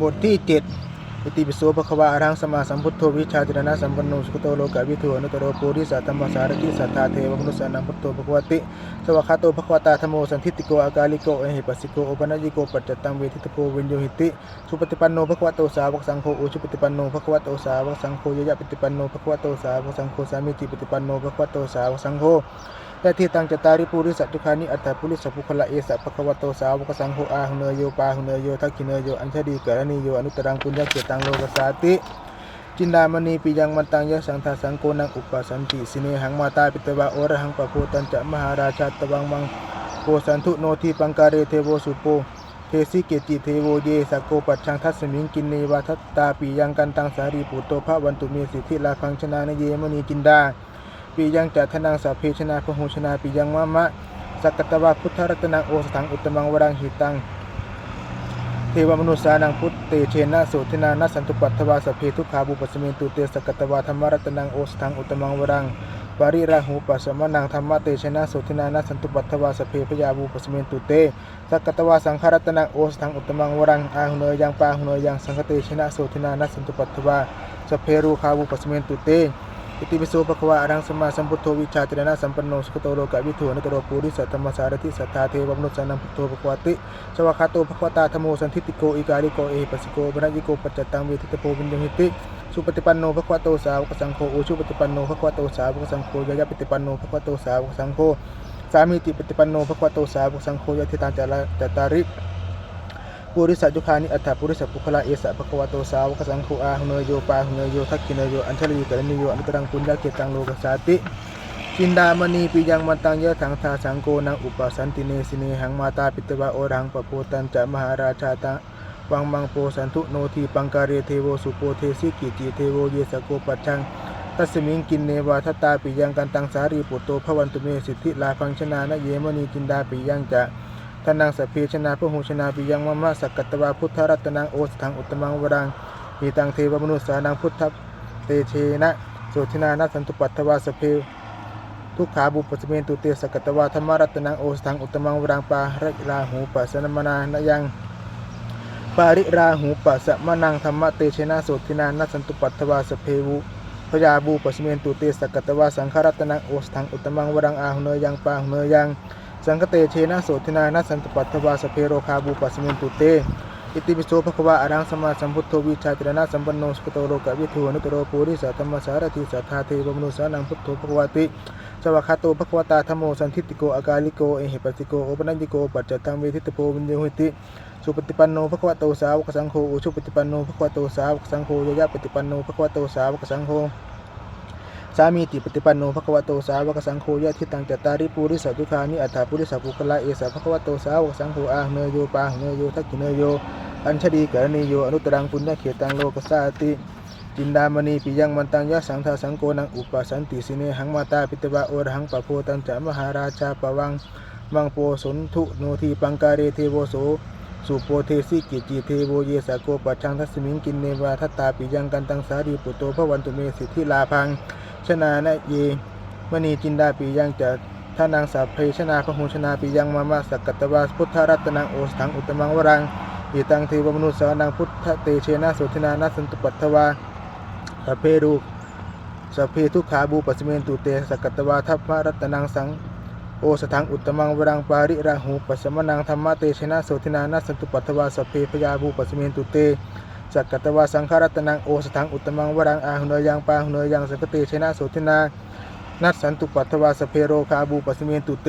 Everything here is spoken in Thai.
บทที่เจ็ดอิติปิโสภควาอรังสมาสัมพุทโธวิชาจรณะสัมปันโนสุขโตโลกาวิทูอนุตตรโรปุริสัตตมสารติสัทธาเทวมนุสานังพุทโธภควติสวากขาโตภควตาธโมสันทิติโกอากาลิโกเอหิปัสสิโกโอปนัญิโกปัจจตังเวทิตโกวิญโยหิติสุปฏิปันโนภควโตสาวกสังโฆอุชุปฏิปันโนภควโตสาวกสังโฆยยะปฏิปันโนภควโตสาวกสังโฆสามิจิปฏิปันโนภควโตสาวกสังโฆ แต่ที่ตังจตาริปุริสัตตุคานิอัตถปุริสปุคละเอสะภควโตสาวกสังโฆอาหุเนโยปาหุเนโยทักขิเนโยอัญชดีกรณีโยอนุตรังปุญญเกตังโลกสาติจินดามณีปิยังมันตังยะสังทาสังโกนังอุปสันติสิเนหังมาตาปิตวะโอระหังปะโพตันจะมหาราชาตวังมังโกสันทุโนทีปังการเรเทโวสุโปเทสิเกจิเทโวเยสกโกปัจชังทัสมิงกินเนวาทัตตาปิยังกันตังสารีปุตโตภะวันตุเมสิทธิลาพังชนานเยมณีจินดา ปิยังจัทนังสัพเพชนาพหุชนาปิยังมะมะสักตวะพุทธรัตนังโอสถังอุตมังวรังหิตังเทวมนุษสานังพุทธเตเชนะโสทินานัสสันตุปัตถวาสพเพทุกขาบุปสเมนตุเตสักกตวะธรรมรัตนังโอสถังอุตมังวรังปาริราหูปัสสมนังธรรมเตชนะโสทินานัสสันตุปัตถวาสพเพพยาบุปสเมนตุเตสักกตวะสังฆรัตนังโอสถังอุตมังวรังอาหุเนยยังปาหุเนยยังสังฆเตชนะโสทินานัสสันตุปัตถวาสพเพรูขาบุปสเมนตุเต อิติปิโสภควาอรังสมมาสัมพุทโธวิชาจรณะสัมปันโนสุขโตโลกะวิทูนุตตรโรปุริสัตตมสารติสัทธาเทวมนุสสานังพุทโธภควติสวากาโตภควตาธโมสันทิติโกอิกาลิโกเอปัสสิโกบรญิโกปัจจตังเวทิตโปวิญญหิติสุปฏิปันโนภควโตสาวกสังโฆอุชุปฏิปันโนภควโตสาวกสังโฆยะยะปฏิปันโนภควโตสาวกสังโฆสามีติปฏิปันโนภควโตสาวกสังโฆยะทิตังจาระจตาริ ปุริสัจจุคานิอัฏฐปุริสัพุคละเอสะภควาโตสาวกสังโฆอาหุเนโยปาหุเนโยทักขิเนโยอัญชลีกรณีโยอนุตรังปุญญาเกตังโลกสาติจินดามณีปิยังมันตังยะถังทาสังโกนังอุปสันติเนสิเนหังมาตาปิตวะโอรังปะโพตันจะมหาราชาตะวังมังโปสันทุโนทีปังการเรเทโวสุโปเทสิกิจิเทโวเยสโกปัจชังตัสมิงกินเนวาทตาปิยังกันตังสารีปุตโตภวันตุเมสิทธิลาพังชนานะเยมณีจินดาปิยังจะ ทนังสพเพชนาพหูชนาปิยังมะมะสักกตวาพุทธรัตนังโอสถังอุตมังวรังหิตังเทวมนุษสานังพุทธเตเชนะโสทินานัสสันตุปัตถวาสพเพทุกขาบุปสเมนตุเตสกตวาธรรมรัตนังโอสถังอุตมังวรังปาริราหูปัสนมนานยังปาริราหูปัสมนังธรรมเตเชนะโสทินานัสสันตุปัตถวาสเพวุพยาบูปสเมนตุเตสกตวาสังฆรัตนังโอสถังอุตมังวรังอาหุเนยังปาหุเนยัง สังคเตเชนะโสทินานัสันตปัตถวาสเพโรคาบูปัสมินตุเตอิติปิโสภควาอรังสมาสัมพุทโธวิชาจรณะสัมปันโนสุขโตโลกวิทูอนุตโรปุริสัตตมสารติสัทธาเทวมนุสานังพุทโธภควติสวากขาโตภควตาธโมสันทิติโกอากาลิโกเอหิปัสสิโกโอปนัญญิโกปัจจตังเวทิตโพวิญโยหิติสุปฏิปันโนภควโตสาวกสังโฆอุชุปฏิปันโนภควโตสาวกสังโฆยยะปฏิปันโนภควโตสาวกสังโฆ สามีติปฏิปันโนภควโตสาวกสังโฆยะทิตังจตาริปุริสัตุคานิอัฏฐาปุริสัปุคละเอสะภควโตสาวกสังโฆอาเนโยปาเนโยทักขิเนโย อัญชดีกรณีโยอนุตรังปุญญเขตังโลกสาติ จินดามณีปิยังมันตังยะสังทาสังโกนังอุปสันติสิเนหังมาตาปิตวะโอรหังปะโพตังจะมหาราชาปวังมังโปสนทุโนทีปังการเรเทโวโสสุโปเทสิกิจิเทโวเยสะโกปัจชังทัสมิงกินเนวาทัตตาปิยังกันตังสารีปุตโตพระวันตุเมสิทธิลาพัง ชนานะเยมณีจินดาปียังจะท่านางสาวเพชนาพหุชนาปียังมามาสักกตวาพุทธรัตนังโอสถังอุตมังวรังอิตังเทวมนุสสานังพุทธเตเชนะโสธินานัสสันตุปัตถวาสพเพรูสพเพทุขาบูปสเมนตุเตสักกตวาทัพพระรัตนังสังโอสถังอุตมังวรังปาริราหูปัสมนังธรรมะเตชนะโสธินานัสสันตุปัตถวาสพเพพยาบูปสเมนตุเต สักกตวาสังฆรัตนังโอสถังอุตมังวรังอาหุนยังปาหุนยังสังคเตชนะโสทินานัสสันตุปัตวาสเพโรคาบูปสเมนตุเต